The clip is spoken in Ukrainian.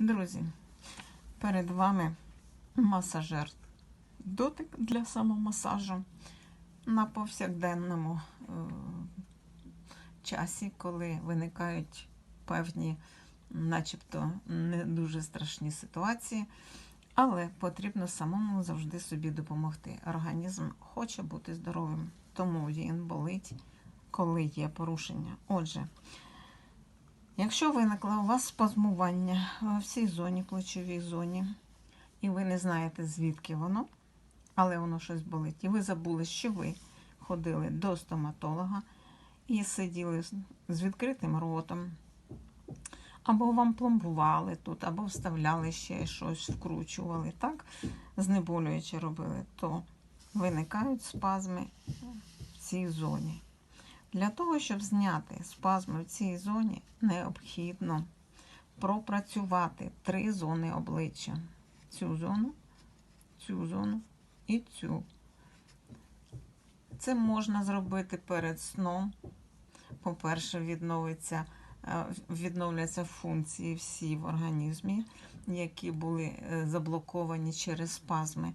Друзі, перед вами масажер дотик для самомасажу на повсякденному е, часі, коли виникають певні, начебто, не дуже страшні ситуації, але потрібно самому завжди собі допомогти. Організм хоче бути здоровим, тому він болить, коли є порушення. Отже, Якщо виникло у вас спазмування в цій зоні, плечовій зоні, і ви не знаєте, звідки воно, але воно щось болить, і ви забули, що ви ходили до стоматолога і сиділи з відкритим ротом, або вам пломбували тут, або вставляли ще щось, вкручували, так, знеболюючи робили, то виникають спазми в цій зоні. Для того, щоб зняти спазми в цій зоні, необхідно пропрацювати три зони обличчя. Цю зону, цю зону і цю. Це можна зробити перед сном. По-перше, відновиться, е, відновляться функції всі в організмі, які були е, заблоковані через спазми.